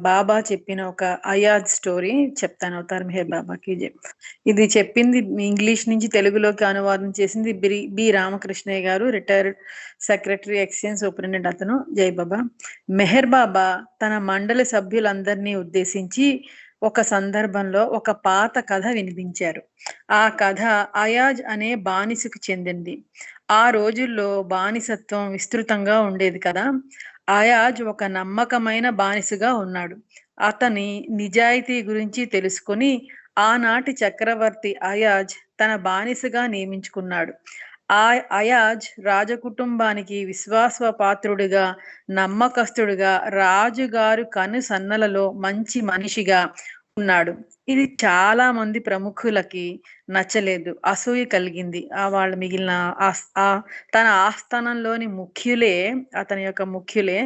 బాబా చెప్పిన ఒక అయాద్ స్టోరీ చెప్తాను అవతార్ మెహర్ బాబాకి ఇది చెప్పింది ఇంగ్లీష్ నుంచి తెలుగులోకి అనువాదం చేసింది బి బి రామకృష్ణయ్య గారు రిటైర్డ్ సెక్రటరీ ఎక్స్చేంజ్ సూపరింటెండెంట్ అతను జై బాబా. మెహర్ బాబా తన మండలి సభ్యులందరినీ ఉద్దేశించి ఒక సందర్భంలో ఒక పాత కథ వినిపించారు. ఆ కథ అయాజ్ అనే బానిసకు చెందింది. ఆ రోజుల్లో బానిసత్వం విస్తృతంగా ఉండేది కదా. అయాజ్ ఒక నమ్మకమైన బానిసగా ఉన్నాడు. అతని నిజాయితీ గురించి తెలుసుకొని ఆనాటి చక్రవర్తి అయాజ్ తన బానిసగా నియమించుకున్నాడు. ఆ అయాజ్ రాజకుటుంబానికి విశ్వాస పాత్రుడిగా నమ్మకస్తుడిగా రాజుగారు కను సన్నలలో మంచి మనిషిగా ఉన్నాడు. ఇది చాలా మంది ప్రముఖులకి నచ్చలేదు అసూయ కలిగింది. ఆ వాళ్ళ మిగిలిన ఆ తన ఆస్థానంలోని ముఖ్యులే అతని యొక్క ముఖ్యులే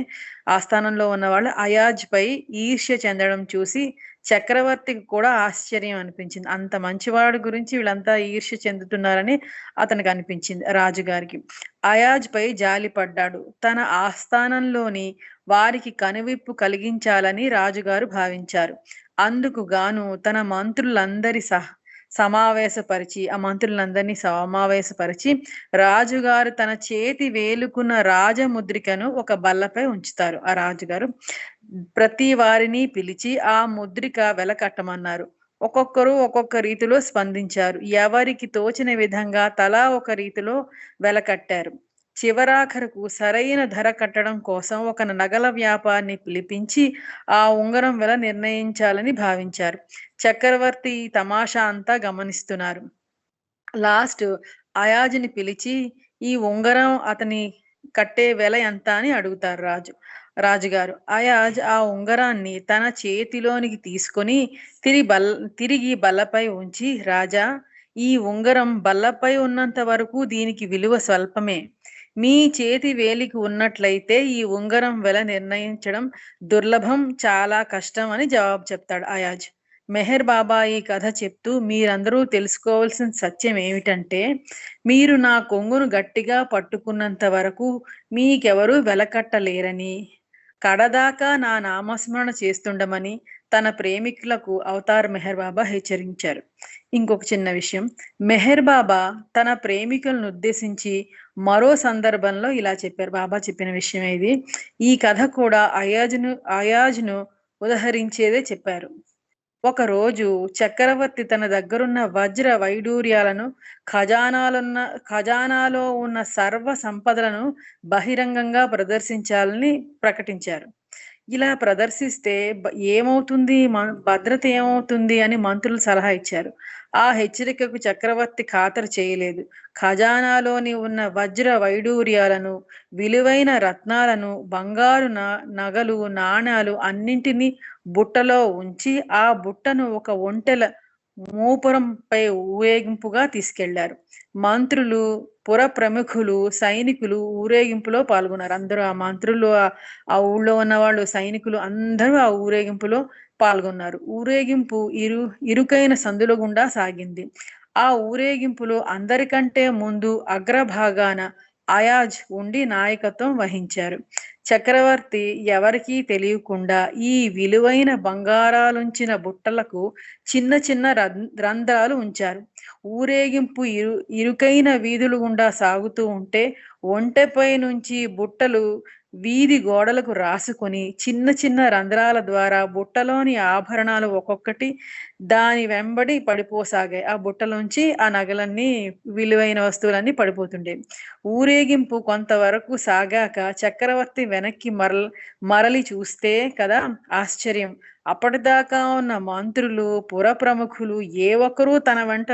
ఆస్థానంలో ఉన్న వాళ్ళు అయాజ్ పై ఈర్ష్య చెందడం చూసి చక్రవర్తికి కూడా ఆశ్చర్యం అనిపించింది. అంత మంచివాడు గురించి వీళ్ళంతా ఈర్ష్య చెందుతున్నారని అతనికి అనిపించింది రాజుగారికి అయాజ్ పై జాలి పడ్డాడు. తన ఆస్థానంలోని వారికి కనువిప్పు కలిగించాలని రాజుగారు భావించారు. అందుకు గాను తన మంత్రులందరి సహ సమావేశపరిచి ఆ మంత్రులందరినీ సమావేశపరిచి రాజుగారు తన చేతి వేలుకున్న రాజముద్రికను ఒక బల్లపై ఉంచుతారు. ఆ రాజుగారు ప్రతి వారిని పిలిచి ఆ ముద్రిక వెలకట్టమన్నారు ఒక్కొక్కరు ఒక్కొక్క రీతిలో స్పందించారు. ఎవరికి తోచిన విధంగా తలా ఒక రీతిలో వెలకట్టారు చివరాఖరకు సరైన ధర కట్టడం కోసం ఒక నగల వ్యాపారిని పిలిపించి ఆ ఉంగరం వెల నిర్ణయించాలని భావించారు. చక్రవర్తి తమాషా అంతా గమనిస్తున్నారు. లాస్ట్ అయాజ్ని పిలిచి ఈ ఉంగరం అతని కట్టే వెల ఎంత? అని అడుగుతారు రాజు రాజుగారు. అయాజ్ ఆ ఉంగరాన్ని తన చేతిలోనికి తీసుకొని తిరిగి బల్ తిరిగి బల్లపై ఉంచి రాజా ఈ ఉంగరం బల్లపై ఉన్నంత వరకు దీనికి విలువ స్వల్పమే. మీ చేతి వేలికి ఉన్నట్లయితే ఈ ఉంగరం వెల నిర్ణయించడం దుర్లభం చాలా కష్టం అని జవాబు చెప్తాడు అయాజ్. మెహర్ బాబా ఈ కథ చెప్తూ మీరందరూ తెలుసుకోవాల్సిన సత్యం ఏమిటంటే మీరు నా కొంగును గట్టిగా పట్టుకున్నంత వరకు మీకెవరూ వెలకట్టలేరని కడదాకా నా నామస్మరణ చేస్తుండమని తన ప్రేమికులకు అవతార్ మెహర్ బాబా హెచ్చరించారు. ఇంకొక చిన్న విషయం మెహర్ బాబా తన ప్రేమికులను ఉద్దేశించి మరో సందర్భంలో ఇలా చెప్పారు. బాబా చెప్పిన విషయం ఇది. ఈ కథ కూడా అయాజ్ను అయాజ్ను ఉదహరించేదే చెప్పారు. ఒక రోజు చక్రవర్తి తన దగ్గరున్న వజ్ర వైడూర్యాలను ఖజానాలున్న ఖజానాలో ఉన్న సర్వ సంపదలను బహిరంగంగా ప్రదర్శించాలని ప్రకటించారు. ఇలా ప్రదర్శిస్తే ఏమవుతుంది? మ- భద్రత ఏమవుతుంది? అని మంత్రులు సలహా ఇచ్చారు. ఆ హెచ్చరికకు చక్రవర్తి ఖాతరు చేయలేదు. ఖజానాలోని ఉన్న వజ్ర వైడూర్యాలను విలువైన రత్నాలను బంగారు నగలు నాణాలు అన్నింటినీ బుట్టలో ఉంచి ఆ బుట్టను ఒక ఒంటెల మూపురంపై ఊరేగింపుగా తీసుకెళ్ళారు. మంత్రులు పుర ప్రముఖులు సైనికులు ఊరేగింపులో పాల్గొన్నారు. అందరూ ఆ మంత్రులు ఆ ఊళ్ళో ఉన్న వాళ్ళు సైనికులు అందరూ ఆ ఊరేగింపులో పాల్గొన్నారు. ఊరేగింపు ఇరు ఇరుకైన సందుల గుండా సాగింది. ఆ ఊరేగింపులో అందరికంటే ముందు అగ్రభాగాన అయాజ్ ఉండి నాయకత్వం వహించారు. చక్రవర్తి ఎవరికీ తెలియకుండా ఈ విలువైన బంగారాలుంచిన బుట్టలకు చిన్న చిన్న రం- రంధ్రాలు ఉంచారు. ఊరేగింపు ఇరు ఇరుకైన వీధులు గుండా సాగుతూ ఉంటే ఒంటెపై నుంచి బుట్టలు వీధి గోడలకు రాసుకొని చిన్న చిన్న రంధ్రాల ద్వారా బుట్టలోని ఆభరణాలు ఒక్కొక్కటి దాని వెంబడి పడిపోసాగాయి. ఆ బుట్టలోంచి ఆ నగలన్నీ విలువైన వస్తువులన్నీ పడిపోతుండేవి. ఊరేగింపు కొంతవరకు సాగాక చక్రవర్తి వెనక్కి మరల మరలి చూస్తే కదా ఆశ్చర్యం. అప్పటిదాకా ఉన్న మంత్రులు పుర ప్రముఖులు ఏ ఒక్కరూ తన వెంట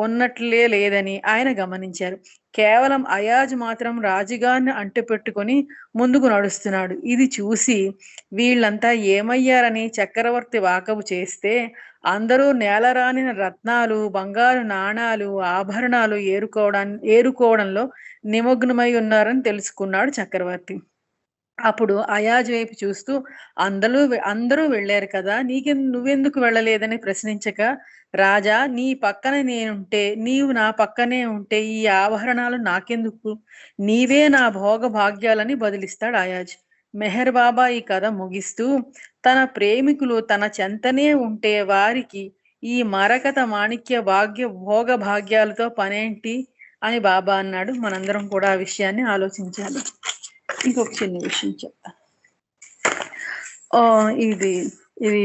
ఉన్నట్లే లేదని ఆయన గమనించారు. కేవలం అయాజ్ మాత్రం రాజుగారిని అంటిపెట్టుకొని ముందుకు నడుస్తున్నాడు. ఇది చూసి వీళ్ళంతా ఏమయ్యారని చక్రవర్తి వాకబు చేస్తే అందరూ నేలరానిన రత్నాలు బంగారు నాణాలు ఆభరణాలు ఏరుకోవడాన్ని ఏరుకోవడంలో నిమగ్నమై ఉన్నారని తెలుసుకున్నాడు చక్రవర్తి. అప్పుడు అయాజ్ వైపు చూస్తూ అందరూ అందరూ వెళ్ళారు కదా నీకె నువ్వెందుకు వెళ్ళలేదని ప్రశ్నించక రాజా నీ పక్కన నేనుంటే నీవు నా పక్కనే ఉంటే ఈ ఆభరణాలు నాకెందుకు? నీవే నా భోగ భాగ్యాలని బదిలిస్తాడు ఆయాజ్ మెహర్ బాబా ఈ కథ ముగిస్తూ తన ప్రేమికులు తన చెంతనే ఉంటే వారికి ఈ మరకత మాణిక్య భాగ్య భోగ భాగ్యాలతో పనేంటి అని బాబా అన్నాడు. మనందరం కూడా ఆ విషయాన్ని ఆలోచించాలి. ఇంకొక చిన్న విషయం చెప్తా. ఇది ఇది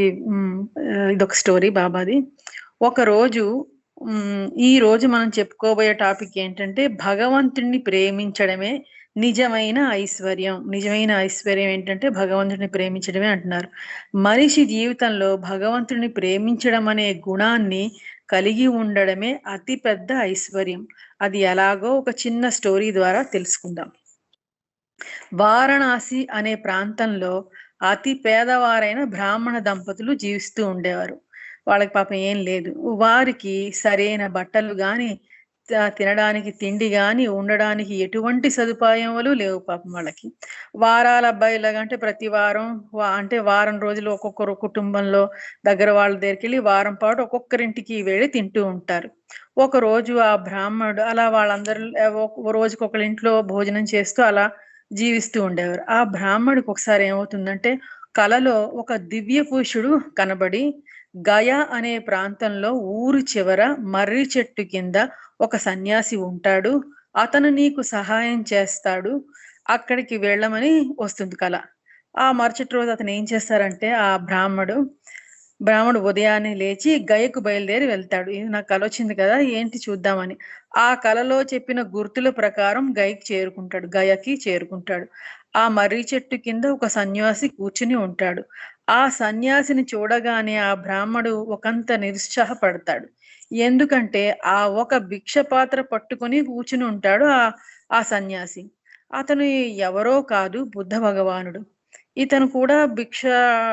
ఇదొక స్టోరీ బాబాది. ఒకరోజు ఈ రోజు మనం చెప్పుకోబోయే టాపిక్ ఏంటంటే భగవంతుడిని ప్రేమించడమే నిజమైన ఐశ్వర్యం. నిజమైన ఐశ్వర్యం ఏంటంటే భగవంతుడిని ప్రేమించడమే అంటున్నారు. మనిషి జీవితంలో భగవంతుడిని ప్రేమించడం అనే గుణాన్ని కలిగి ఉండడమే అతి పెద్ద ఐశ్వర్యం. అది ఎలాగో ఒక చిన్న స్టోరీ ద్వారా తెలుసుకుందాం. వారణాసి అనే ప్రాంతంలో అతి పేదవారైన బ్రాహ్మణ దంపతులు జీవిస్తూ ఉండేవారు. వాళ్ళకి పాపం ఏం లేదు. వారికి సరైన బట్టలు కానీ తినడానికి తిండి కానీ ఉండడానికి ఎటువంటి సదుపాయములు లేవు పాపం వాళ్ళకి. వారాల అబ్బాయిలాగా అంటే ప్రతి వారం వా- అంటే వారం రోజులు ఒక్కొక్కరు కుటుంబంలో దగ్గర వాళ్ళ దగ్గరికి వెళ్ళి వారం పాటు ఒక్కొక్కరింటికి వెళ్ళి తింటూ ఉంటారు. ఒక రోజు ఆ బ్రాహ్మణుడు అలా వాళ్ళందరూ ఒక రోజుకి ఇంట్లో భోజనం చేస్తూ అలా జీవిస్తూ ఉండేవారు. ఆ బ్రాహ్మడికి ఒకసారి ఏమవుతుందంటే కలలో ఒక దివ్య పురుషుడు కనబడి గయ అనే ప్రాంతంలో ఊరు చివర మర్రి చెట్టు కింద ఒక సన్యాసి ఉంటాడు. అతను నీకు సహాయం చేస్తాడు. అక్కడికి వెళ్ళమని వస్తుంది కళ ఆ మరుసటి రోజు అతను ఏం చేస్తారంటే ఆ బ్రాహ్మడు బ్రాహ్మడు ఉదయాన్నే లేచి గయకు బయలుదేరి వెళ్తాడు. ఇది నాకు కళ వచ్చింది కదా ఏంటి చూద్దామని. ఆ కలలో చెప్పిన గుర్తుల ప్రకారం గయకి చేరుకుంటాడు గయకి చేరుకుంటాడు. ఆ మర్రి చెట్టు కింద ఒక సన్యాసి కూర్చుని ఉంటాడు. ఆ సన్యాసిని చూడగానే ఆ బ్రాహ్మడు ఒకంత నిరుత్సాహపడతాడు. ఎందుకంటే ఆ ఒక భిక్ష పాత్ర పట్టుకొని కూర్చుని ఉంటాడు ఆ ఆ సన్యాసి. అతను ఎవరో కాదు బుద్ధ భగవానుడు. ఇతను కూడా భిక్ష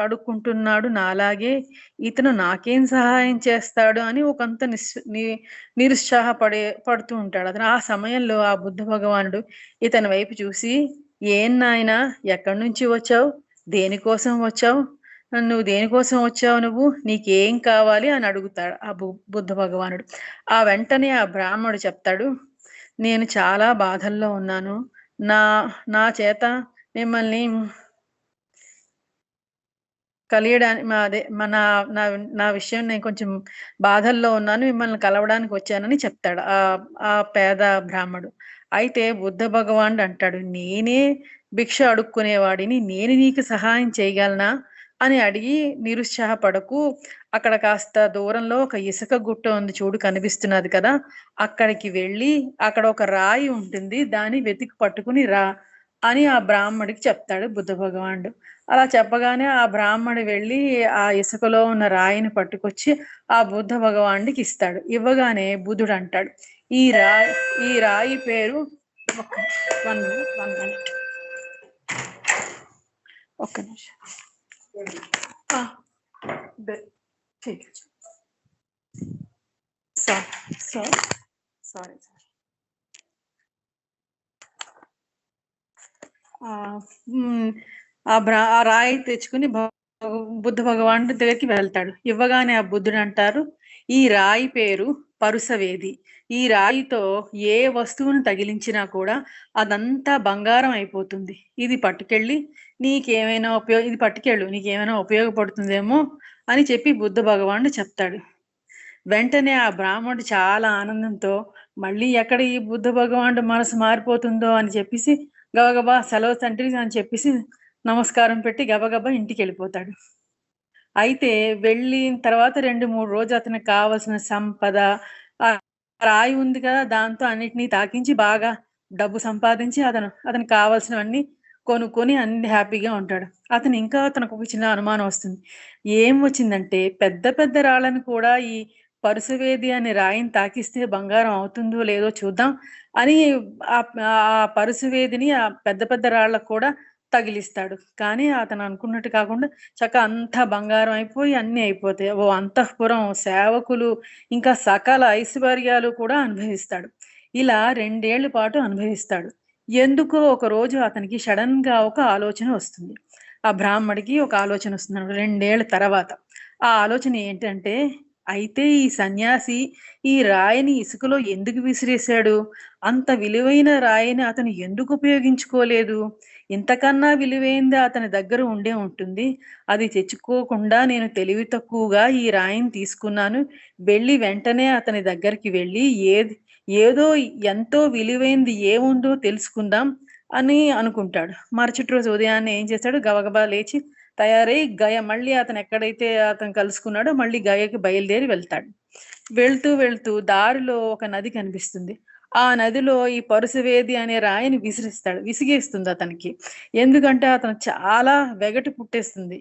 అడుక్కుంటున్నాడు నాలాగే. ఇతను నాకేం సహాయం చేస్తాడు అని ఒకంత నిస్ ని- నిరుత్సాహపడే పడుతూ ఉంటాడు. అతను ఆ సమయంలో ఆ బుద్ధ భగవానుడు ఇతని వైపు చూసి ఏం నాయనా ఎక్కడి నుంచి వచ్చావు? దేనికోసం వచ్చావు? నువ్వు దేనికోసం వచ్చావు నువ్వు? నీకేం కావాలి అని అడుగుతాడు ఆ బు బుద్ధ భగవానుడు. ఆ వెంటనే ఆ బ్రాహ్మడు చెప్తాడు నేను చాలా బాధల్లో ఉన్నాను. నా నా చేత మిమ్మల్ని కలియడానికి మా అదే మన నా నా విషయం నేను కొంచెం బాధల్లో ఉన్నాను మిమ్మల్ని కలవడానికి వచ్చానని చెప్తాడు ఆ ఆ పేద బ్రాహ్మడు. అయితే బుద్ధ భగవానుడు అంటాడు నేనే భిక్ష అడుక్కునేవాడిని నేను నీకు సహాయం చేయగలనా? అని అడిగి నిరుత్సాహపడకు. అక్కడ కాస్త దూరంలో ఒక ఇసుక గుట్ట ఉంది చూడు కనిపిస్తున్నది కదా. అక్కడికి వెళ్ళి అక్కడ ఒక రాయి ఉంటుంది దాన్ని వెతికి పట్టుకుని రా అని ఆ బ్రాహ్మడికి చెప్తాడు బుద్ధ భగవానుడు. అలా చెప్పగానే ఆ బ్రాహ్మడు వెళ్ళి ఆ ఇసుకలో ఉన్న రాయిని పట్టుకొచ్చి ఆ బుద్ధ భగవానుడికి ఇస్తాడు. ఇవ్వగానే బుద్ధుడు అంటాడు ఈ రాయి ఈ రాయి పేరు ఒక్క వన్ మినిట్ వన్ మినిట్ ఒక్క నిమిషం. Ah, be, ఆ రాయి తెచ్చుకుని బుద్ధ భగవానుడి దగ్గరికి వెళ్తాడు. ఇవ్వగానే ఆ బుద్ధుడు అంటారు ఈ రాయి పేరు పరుసవేది. ఈ రాయితో ఏ వస్తువును తగిలించినా కూడా అదంతా బంగారం అయిపోతుంది. ఇది పట్టుకెళ్ళి నీకేమైనా ఉపయోగ ఇది పట్టుకెళ్ళు నీకేమైనా ఉపయోగపడుతుందేమో అని చెప్పి బుద్ధ భగవానుడు చెప్తాడు. వెంటనే ఆ బ్రాహ్మణుడు చాలా ఆనందంతో మళ్ళీ ఎక్కడ ఈ బుద్ధ భగవానుడు మనసు మారిపోతుందో అని చెప్పేసి గబగబా సెలవు తండ్రి అని చెప్పేసి నమస్కారం పెట్టి గబగబా ఇంటికి వెళ్ళిపోతాడు. అయితే వెళ్ళిన తర్వాత రెండు మూడు రోజులు అతనికి కావలసిన సంపద రాయి ఉంది కదా దాంతో అన్నిటినీ తాకించి బాగా డబ్బు సంపాదించి అతను అతనికి కావాల్సినవన్నీ కొనుక్కొని అన్ని హ్యాపీగా ఉంటాడు. అతను ఇంకా అతనికి ఒక చిన్న అనుమానం వస్తుంది. ఏం వచ్చిందంటే పెద్ద పెద్ద రాళ్ళని కూడా ఈ పరుసవేది అనే రాయిని తాకిస్తే బంగారం అవుతుందో లేదో చూద్దాం అని ఆ ఆ పరుసవేదిని ఆ పెద్ద పెద్ద రాళ్ళకు కూడా తగిలిస్తాడు. కానీ అతను అనుకున్నట్టు కాకుండా చక్క అంతా బంగారం అయిపోయి అన్ని అయిపోతాయి. ఓ అంతఃపురం సేవకులు ఇంకా సకల ఐశ్వర్యాలు కూడా అనుభవిస్తాడు. ఇలా రెండేళ్ళ పాటు అనుభవిస్తాడు. ఎందుకో ఒక రోజు అతనికి సడన్గా ఒక ఆలోచన వస్తుంది. ఆ బ్రాహ్మడికి ఒక ఆలోచన వస్తుంది రెండేళ్ళ తర్వాత. ఆ ఆలోచన ఏంటంటే అయితే ఈ సన్యాసి ఈ రాయిని ఇసుకలో ఎందుకు విసిరేశాడు? అంత విలువైన రాయిని అతను ఎందుకు ఉపయోగించుకోలేదు? ఇంతకన్నా విలువైంది అతని దగ్గర ఉండే ఉంటుంది. అది తెచ్చుకోకుండా నేను తెలివి తక్కువగా ఈ రాయిని తీసుకున్నాను. వెళ్ళి వెంటనే అతని దగ్గరికి వెళ్ళి ఏది ఏదో ఎంతో విలువైంది ఏముందో తెలుసుకుందాం అని అనుకుంటాడు. మరుసటి రోజు ఉదయాన్నే ఏం చేస్తాడు? గబగబా లేచి తయారై గయ మళ్ళీ అతను ఎక్కడైతే అతను కలుసుకున్నాడో మళ్ళీ గయకి బయలుదేరి వెళ్తాడు. వెళ్తూ వెళ్తూ దారిలో ఒక నది కనిపిస్తుంది. ఆ నదిలో ఈ పరుసవేది అనే రాయిని విసిరిస్తాడు విసిగేస్తుంది అతనికి. ఎందుకంటే అతను చాలా వెగటి పుట్టేస్తుంది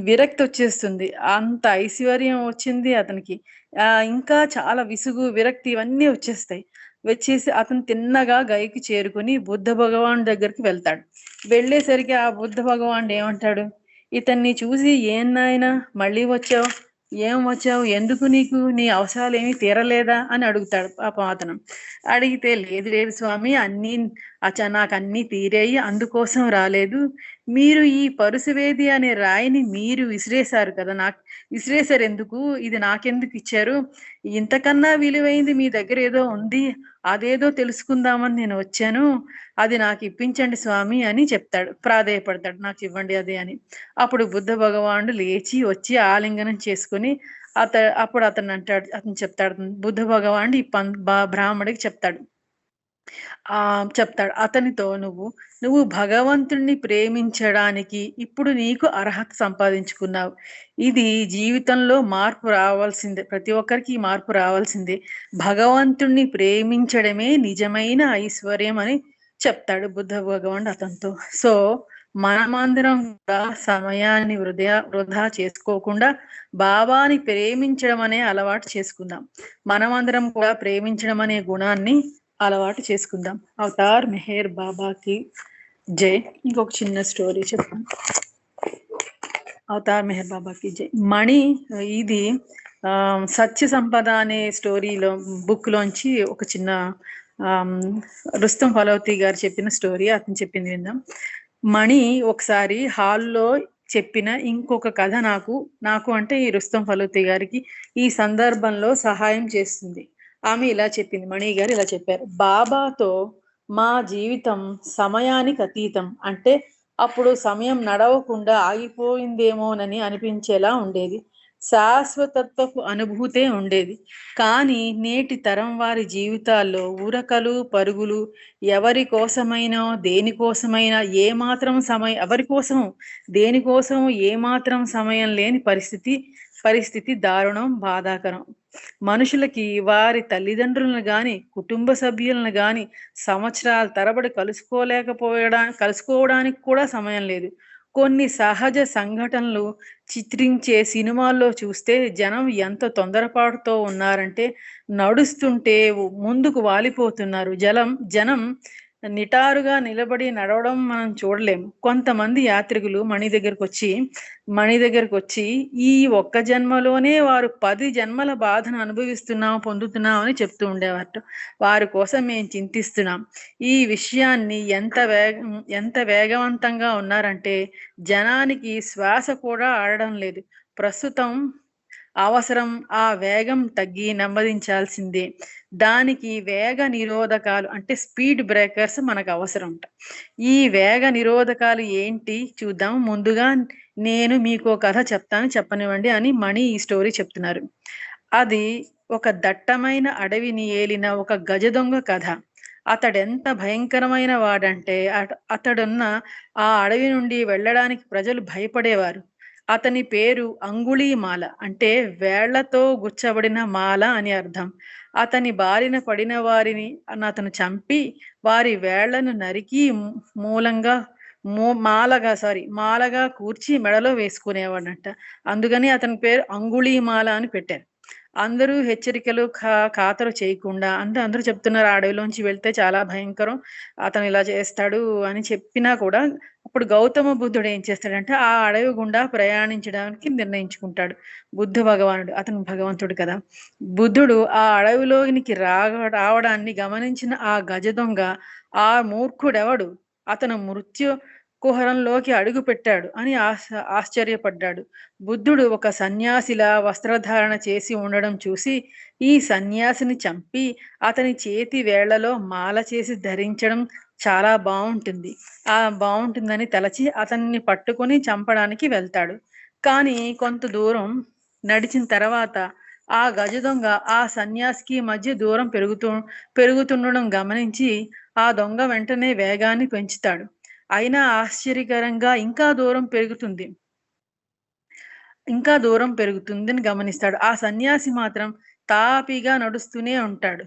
విరక్తి వచ్చేస్తుంది. అంత ఐశ్వర్యం వచ్చింది అతనికి. ఆ ఇంకా చాలా విసుగు విరక్తి ఇవన్నీ వచ్చేస్తాయి. వచ్చేసి అతను తిన్నగా గైకి చేరుకుని బుద్ధ భగవాన్ దగ్గరికి వెళ్తాడు. వెళ్ళేసరికి ఆ బుద్ధ భగవాన్ ఏమంటాడు? ఇతన్ని చూసి ఏం నాయనా? మళ్ళీ వచ్చావు? ఏం వచ్చావు? ఎందుకు నీకు? నీ అవసరాలు ఏమీ తీరలేదా? అని అడుగుతాడు పాపం అతను అడిగితే లేదు లేదు స్వామి అన్నీ అచ్చా నాకు అన్నీ తీరేయి అందుకోసం రాలేదు. మీరు ఈ పరుసవేది అనే రాయిని మీరు విసిరేశారు కదా నాకు విసిరేశారు ఎందుకు ఇది నాకెందుకు ఇచ్చారు? ఇంతకన్నా విలువైంది మీ దగ్గర ఏదో ఉంది అదేదో తెలుసుకుందామని నేను వచ్చాను. అది నాకు ఇప్పించండి స్వామి అని చెప్తాడు. ప్రాధేయపడతాడు. నాకు ఇవ్వండి అది అని. అప్పుడు బుద్ధ భగవానుడు లేచి వచ్చి ఆలింగనం చేసుకుని అత అప్పుడు అతను అంటాడు అతను చెప్తాడు బుద్ధ భగవానుడు ఈ పం బా- బ్రాహ్మడికి చెప్తాడు. ఆ చెప్తాడు అతనితో నువ్వు నువ్వు భగవంతుణ్ణి ప్రేమించడానికి ఇప్పుడు నీకు అర్హత సంపాదించుకున్నావు. ఇది జీవితంలో మార్పు రావాల్సిందే ప్రతి ఒక్కరికి మార్పు రావాల్సిందే. భగవంతుణ్ణి ప్రేమించడమే నిజమైన ఐశ్వర్యం అని చెప్తాడు బుద్ధ భగవానుడు అతనితో. సో మనమందరం కూడా సమయాన్ని వృధా వృధా చేసుకోకుండా బాబాని ప్రేమించడం అనే అలవాటు చేసుకుందాం. మనమందరం కూడా ప్రేమించడం అనే గుణాన్ని అలవాటు చేసుకుందాం. అవతార్ మెహర్ బాబాకి జై. ఇంకొక చిన్న స్టోరీ చెప్తాను. అవతార్ మెహర్ బాబాకి జై. మణి ఇది ఆ, సత్య సంపద అనే స్టోరీలో బుక్ లోంచి ఒక చిన్న రుస్తం ఫలవతి గారు చెప్పిన స్టోరీ అతను చెప్పింది విందాం. మణి ఒకసారి హాల్లో చెప్పిన ఇంకొక కథ నాకు నాకు అంటే ఈ రుస్తం ఫలవతి గారికి ఈ సందర్భంలో సహాయం చేస్తుంది. ఆమె ఇలా చెప్పింది మణి గారు ఇలా చెప్పారు. బాబాతో మా జీవితం సమయానికి అతీతం. అంటే అప్పుడు సమయం నడవకుండా ఆగిపోయిందేమోనని అనిపించేలా ఉండేది. శాశ్వతత్వపు అనుభూతే ఉండేది. కానీ నేటి తరం వారి జీవితాల్లో ఉరకలు పరుగులు ఎవరి కోసమైనా దేనికోసమైనా ఏమాత్రం సమయం ఎవరికోసం దేనికోసం ఏమాత్రం సమయం లేని పరిస్థితి పరిస్థితి దారుణం బాధాకరం. మనుషులకి వారి తల్లిదండ్రులను గాని కుటుంబ సభ్యులను గాని సంవత్సరాల తరబడి కలుసుకోలేకపోయడా కలుసుకోవడానికి కూడా సమయం లేదు. కొన్ని సహజ సంఘటనలు చిత్రించే సినిమాల్లో చూస్తే జనం ఎంత తొందరపాటుతో ఉన్నారంటే నడుస్తుంటే ముందుకు వాలిపోతున్నారు. జలం జనం నిటారుగా నిలబడి నడవడం మనం చూడలేము కొంతమంది యాత్రికులు మణి దగ్గరకు వచ్చి మణి దగ్గరకు వచ్చి ఈ ఒక్క జన్మలోనే వారు పది జన్మల బాధను అనుభవిస్తున్నాం పొందుతున్నాం అని చెప్తూ ఉండేవారు. వారి కోసం మేము చింతిస్తున్నాం. ఈ విషయాన్ని ఎంత వేగ ఎంత వేగవంతంగా ఉన్నారంటే జనానికి శ్వాస కూడా ఆడడం లేదు. ప్రస్తుతం అవసరం ఆ వేగం తగ్గి నెమ్మదించాల్సిందే. దానికి వేగ నిరోధకాలు అంటే స్పీడ్ బ్రేకర్స్ మనకు అవసరం అంట. ఈ వేగ నిరోధకాలు ఏంటి? చూద్దాం. ముందుగా నేను మీకు కథ చెప్తాను చెప్పనివ్వండి అని మణి ఈ స్టోరీ చెప్తున్నారు. అది ఒక దట్టమైన అడవిని ఏలిన ఒక గజ దొంగ కథ. అతడెంత భయంకరమైన వాడంటే అతడున్న ఆ అడవి నుండి వెళ్ళడానికి ప్రజలు భయపడేవారు. అతని పేరు అంగుళీమాల అంటే వేళ్ళతో గుచ్చబడిన మాల అని అర్థం. అతని బారిన పడిన వారిని అతను చంపి వారి వేళ్ళను నరికి మూలంగా మూ మాలగా సారీ మాలగా కూర్చి మెడలో వేసుకునేవాడంట. అందుకని అతని పేరు అంగుళీమాల అని పెట్టారు. అందరూ హెచ్చరికలు ఖా ఖాతరు చేయకుండా అంటే అందరూ చెప్తున్నారు ఆ అడవిలోంచి వెళ్తే చాలా భయంకరం అతను ఇలా చేస్తాడు అని చెప్పినా కూడా అప్పుడు గౌతమ బుద్ధుడు ఏం చేస్తాడంటే ఆ అడవి గుండా ప్రయాణించడానికి నిర్ణయించుకుంటాడు. బుద్ధ భగవానుడు అతను భగవంతుడు కదా. బుద్ధుడు ఆ అడవిలోనికి రాగ రావడాన్ని గమనించిన ఆ గజ దొంగ ఆ మూర్ఖుడెవడు? అతను మృత్యు కుహరంలోకి అడుగు పెట్టాడు అని ఆశ్చర్యపడ్డాడు. బుద్ధుడు ఒక సన్యాసిలా వస్త్రధారణ చేసి ఉండడం చూసి ఈ సన్యాసిని చంపి అతని చేతి వేళ్ళలో మాల చేసి ధరించడం చాలా బాగుంటుంది ఆ బాగుంటుందని తలచి అతన్ని పట్టుకొని చంపడానికి వెళ్తాడు. కానీ కొంత దూరం నడిచిన తర్వాత ఆ గజ దొంగ ఆ సన్యాసికి మధ్య దూరం పెరుగుతూ పెరుగుతుండడం గమనించి ఆ దొంగ వెంటనే వేగాన్ని పెంచుతాడు. అయినా ఆశ్చర్యకరంగా ఇంకా దూరం పెరుగుతుంది. ఇంకా దూరం పెరుగుతుందని గమనిస్తాడు. ఆ సన్యాసి మాత్రం తాపీగా నడుస్తూనే ఉంటాడు.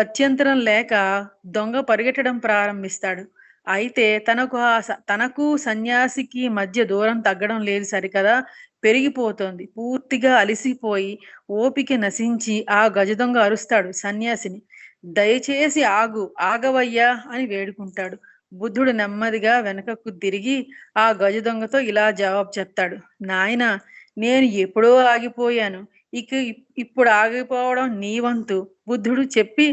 గత్యంతరం లేక దొంగ పరిగెట్టడం ప్రారంభిస్తాడు. అయితే తనకు ఆ స- తనకు సన్యాసికి మధ్య దూరం తగ్గడం లేదు సరికదా? పెరిగిపోతోంది. పూర్తిగా అలిసిపోయి ఓపిక నశించి ఆ గజ దొంగ అరుస్తాడు సన్యాసిని. దయచేసి ఆగు ఆగవయ్యా అని వేడుకుంటాడు. బుద్ధుడు నెమ్మదిగా వెనకకు తిరిగి ఆ గజ దొంగతో ఇలా జవాబు చెప్తాడు. నాయన నేను ఎప్పుడో ఆగిపోయాను. ఇక ఇప్పుడు ఆగిపోవడం నీ వంతు బుద్ధుడు చెప్పి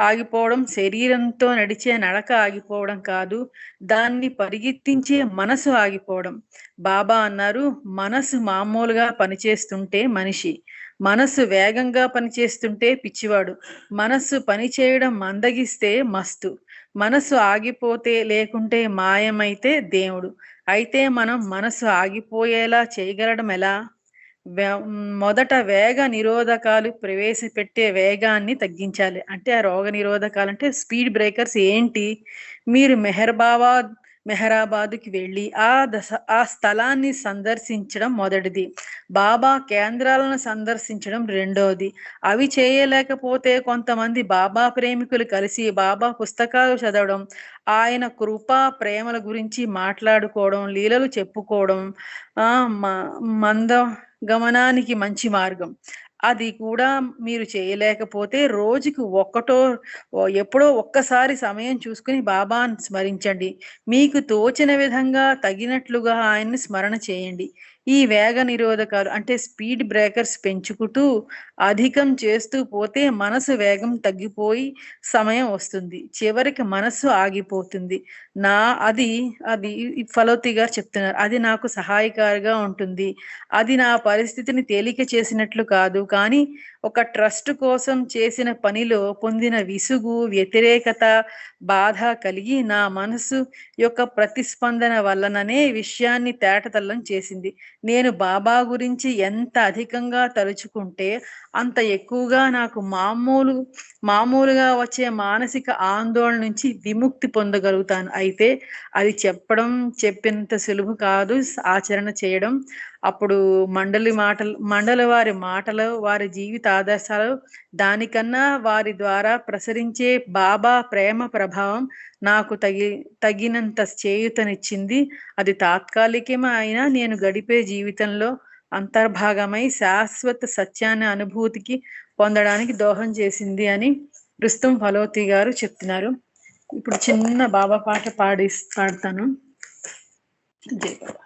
ఆగిపోవడం శరీరంతో నడిచే నడక ఆగిపోవడం కాదు దాన్ని పరిగెత్తించే మనసు ఆగిపోవడం. బాబా అన్నారు మనసు మామూలుగా పనిచేస్తుంటే మనిషి. మనసు వేగంగా పనిచేస్తుంటే పిచ్చివాడు. మనస్సు పనిచేయడం మందగిస్తే మస్తు. మనసు ఆగిపోతే లేకుంటే మాయమైతే దేవుడు. అయితే మనం మనసు ఆగిపోయేలా చేయగలడం ఎలా? మొదట వేగ నిరోధకాలు ప్రవేశపెట్టే వేగాన్ని తగ్గించాలి. అంటే ఆ రోగ నిరోధకాలు అంటే స్పీడ్ బ్రేకర్స్ ఏంటి? మీరు మెహర్బాబాద్ మెహరాబాద్కి వెళ్ళి ఆ దశ ఆ స్థలాన్ని సందర్శించడం మొదటిది. బాబా కేంద్రాలను సందర్శించడం రెండవది అవి చేయలేకపోతే కొంతమంది బాబా ప్రేమికులు కలిసి బాబా పుస్తకాలు చదవడం ఆయన కృపా ప్రేమల గురించి మాట్లాడుకోవడం లీలలు చెప్పుకోవడం ఆ మ- మంద గమనానికి మంచి మార్గం. అది కూడా మీరు చేయలేకపోతే రోజుకి ఒక్కటో ఎప్పుడో ఒక్కసారి సమయం చూసుకుని బాబాను స్మరించండి. మీకు తోచిన విధంగా తగినట్లుగా ఆయన్ని స్మరణ చేయండి. ఈ వేగ నిరోధకాలు అంటే స్పీడ్ బ్రేకర్స్ పెంచుకుంటూ అధికం చేస్తూ పోతే మనసు వేగం తగ్గిపోయి సమయం వస్తుంది. చివరికి మనస్సు ఆగిపోతుంది. నా అది అది ఫలోతి గారు చెప్తున్నారు. అది నాకు సహాయకారిగా ఉంటుంది. అది నా పరిస్థితిని తేలిక చేసినట్లు కాదు. కానీ ఒక ట్రస్ట్ కోసం చేసిన పనిలో పొందిన విసుగు వ్యతిరేకత బాధ కలిగి నా మనసు యొక్క ప్రతిస్పందన వల్లననే విషయాన్ని తేటతల్లం చేసింది. నేను బాబా గురించి ఎంత అధికంగా తలుచుకుంటే అంత ఎక్కువగా నాకు మామూలు మామూలుగా వచ్చే మానసిక ఆందోళన నుంచి విముక్తి పొందగలుగుతాను. అయితే అది చెప్పడం చెప్పినంత సులువు కాదు. ఆచరణ చేయడం. అప్పుడు మండలి మాటలు మండలి వారి మాటలు వారి జీవిత ఆదర్శాలు దానికన్నా వారి ద్వారా ప్రసరించే బాబా ప్రేమ ప్రభావం నాకు తగి తగినంత చేయూతనిచ్చింది. అది తాత్కాలికమే అయినా నేను గడిపే జీవితంలో అంతర్భాగమై శాశ్వత సత్యాన్ని అనుభూతికి పొందడానికి దోహం చేసింది అని రుస్తుం ఫలోతి గారు చెప్తున్నారు. ఇప్పుడు చిన్న బాబా పాట పాడి పాడతాను. జై బాబా.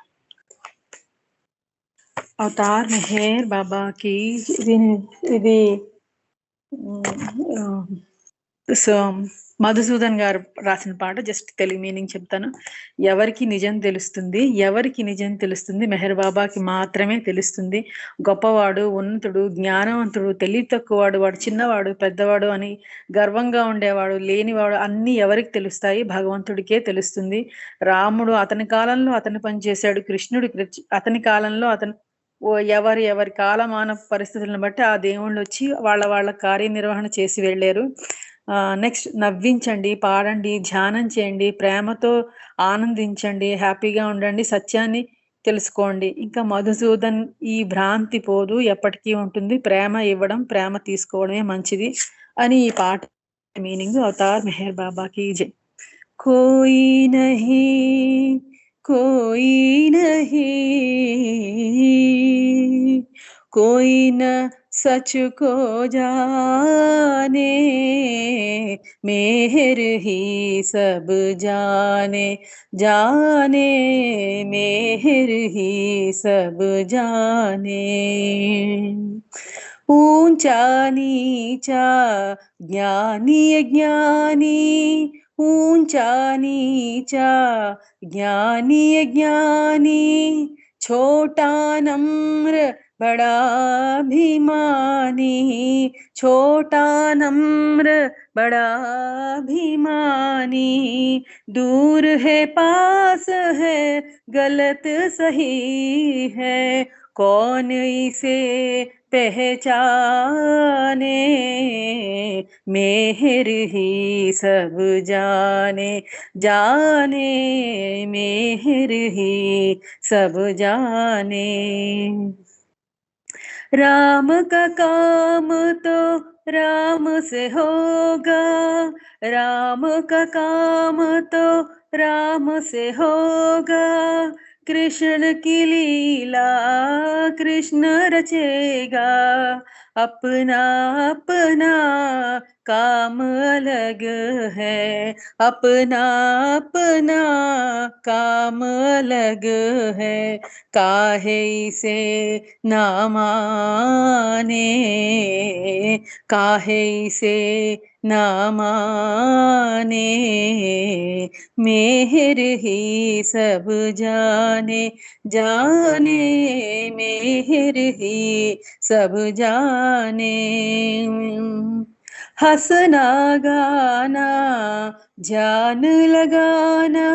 అవతార్ మెహేర్ బాబాకి ఇది ఇది సో మధుసూదన్ గారు రాసిన పాట జస్ట్ తెలుగు మీనింగ్ చెప్తాను. ఎవరికి నిజం తెలుస్తుంది ఎవరికి నిజం తెలుస్తుంది మెహర్ బాబాకి మాత్రమే తెలుస్తుంది. గొప్పవాడు ఉన్నతుడు జ్ఞానవంతుడు తెలివి తక్కువవాడు వాడు చిన్నవాడు పెద్దవాడు అని గర్వంగా ఉండేవాడు లేనివాడు అన్ని ఎవరికి తెలుస్తాయి? భగవంతుడికే తెలుస్తుంది. రాముడు అతని కాలంలో అతని పని చేశాడు కృష్ణుడు అతని కాలంలో అతను ఓ ఎవరి ఎవరి కాలమాన పరిస్థితులను బట్టి ఆ దేవుళ్ళు వచ్చి వాళ్ళ వాళ్ళ కార్యనిర్వహణ చేసి వెళ్ళారు. నెక్స్ట్ నవ్వించండి పాడండి ధ్యానం చేయండి ప్రేమతో ఆనందించండి హ్యాపీగా ఉండండి సత్యాన్ని తెలుసుకోండి. ఇంకా మధుసూదన్ ఈ భ్రాంతి పోదు ఎప్పటికీ ఉంటుంది. ప్రేమ ఇవ్వడం ప్రేమ తీసుకోవడమే మంచిది అని ఈ పాట మీనింగ్. అవతార్ మెహర్ బాబాకి జై. కోయి కోయినహి కోయి कोई न सच को जाने, मेहर ही सब जाने। जाने, मेहर ही सब जाने। ऊँचा नीचा ज्ञानी ज्ञानी, ऊँचा नीचा ज्ञानी ज्ञानी, छोटा नम्र बड़ा अभिमानी छोटा नम्र बड़ा अभिमानी दूर है, पास है, गलत सही है। कौन इसे पहचाने? मेहर ही सब जाने। जाने, मेहर ही सब जाने। राम का काम तो राम से होगा, राम का काम तो राम से होगा। कृष्ण की लीला कृष्ण रचेगा, अपना अपना काम अलग है, अपना अपना काम अलग है। काहे इसे ना माने, काहे इसे ना माने। मेहर ही सब जाने जाने, मेहर ही सब जाने। हंसना गाना जान लगाना।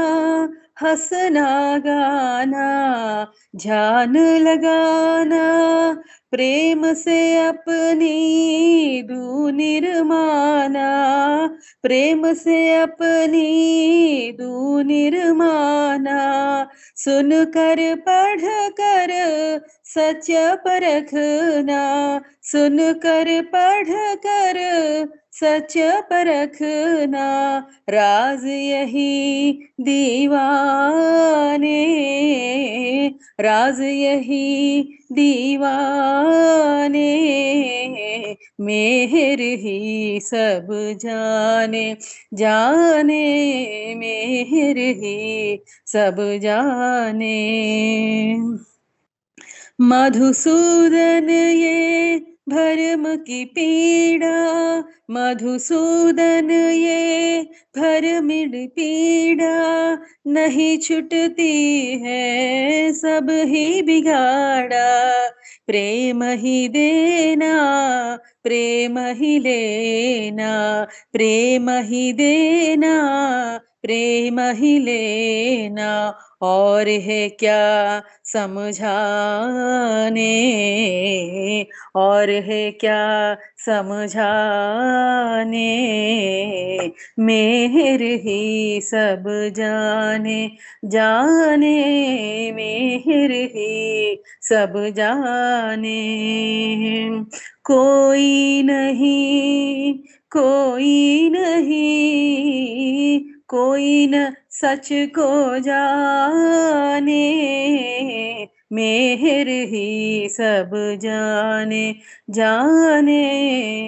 हंसना गाना जान लगाना। प्रेम से अपनी दू निर्माना। प्रेम से अपनी दू निर्माना। सुन कर पढ़ कर सच परखना सुन कर पढ़ कर सच परखना राज यही दीवाने, राज यही दीवाने, मेहर ही सब जाने जाने, मेहर ही सब जाने। मधुसूदन ये भरम की पीड़ा, मधुसूदन ये भरमिड पीड़ा, नहीं छुटती है सब ही बिगाड़ा। प्रेम ही देना, प्रेम ही लेना, प्रेम ही देना प्रेम ही लेना, और है क्या समझाने? और है क्या समझाने? मेहर ही सब जाने जाने, मेहर ही सब जाने। कोई नहीं कोई नहीं कोई न सच को जाने मेहर ही सब जाने जाने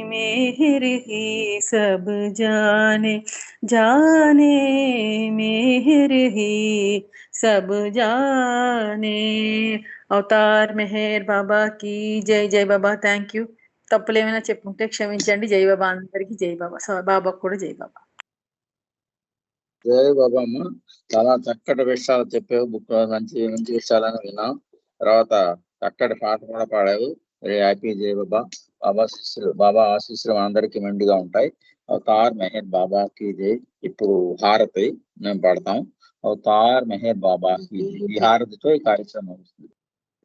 मेहर ही सब जाने जाने मेहर ही सब जाने అవతార్ మెహర్ బాబా की జై జై బాబా థ్యాంక్ యూ తప్పులు ఏమైనా చెప్పుంటే క్షమించండి జై బాబా అందరికి జై బాబా సో బాబాకు కూడా జై బాబా జయ బాబా అమ్మ చాలా చక్కటి విషయాలు చెప్పావు. బుక్ మంచి మంచి విషయాలను విన్నాం. తర్వాత చక్కటి పాట కూడా పాడావు. వెరీ హ్యాపీ జయ బాబా. బాబా శిష్యులు బాబా ఆశీస్సులు అందరికీ మెండుగా ఉంటాయి. అవతార్ మెహర్ బాబాకి జై. ఇప్పుడు హారతి మేము పాడతాం. అవతార్ మెహర్ బాబాకి కి ఈ హారతితో ఈ కార్యక్రమం వస్తుంది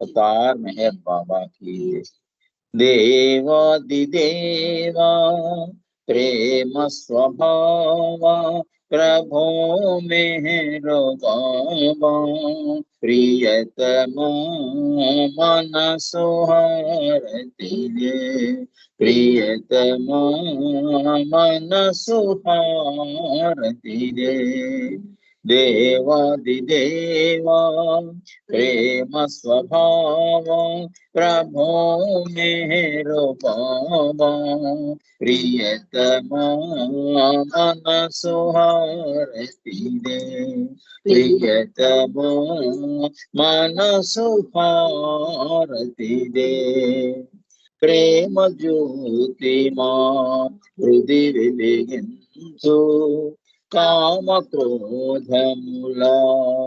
అవతార్ మెహర్ బాబా కి దేవాది దేవా ప్రేమ స్వభావా प्रभो मेहरो बाबा प्रियतमा मन सुहारती रे प्रियतमा मन सुहारती దేవాదిదేవా ప్రేమ స్వభావా ప్రభో నేరుపావా ప్రియతమా మనసుహారతిదే ప్రియతమా మనసుహారతిదే ప్రేమ జ్యోతిమా హృది వెలిగించు. కామక్రోధముల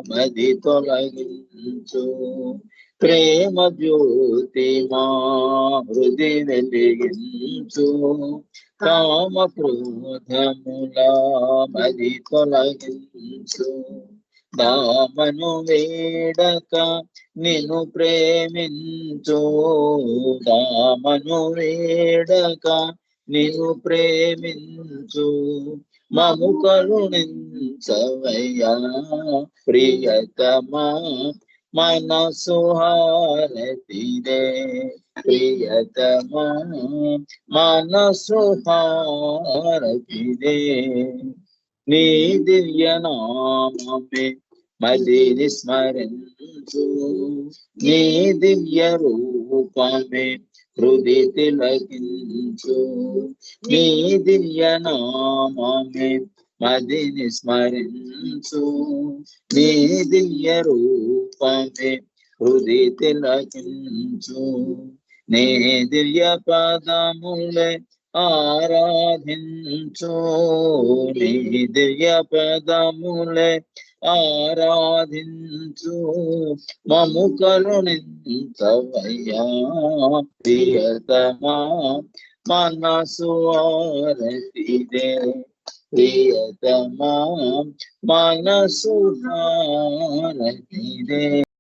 మది తొలగించు ప్రేమ జ్యోతి మా హృది వెలిగించు కామక్రోధముల మది తొలగించు దామను వేడక నిను ప్రేమించు. దామను వేడక నిను ప్రేమించు. మము కరుణించవయ్యా ప్రియతమా మనసు హారతిదే ప్రియతమా మనసు నీ దివ్య నామే మదిని స్మరించు నీ దివ్య రూపమే హృది తిలకించు నీ దివ్య మదిని స్మరించు. నీ దివ్య రూపమే హృది తిలకించు నీ దివ్య పదములే ఆరాధించు. నీ దివ్య పదములే ఆరాధించు. మము కరుణింతవయ్యా ప్రియతమా మనసు ఆరతిదే. ప్రియతమా మనసు హారతిదే